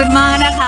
คุณมากนะคะ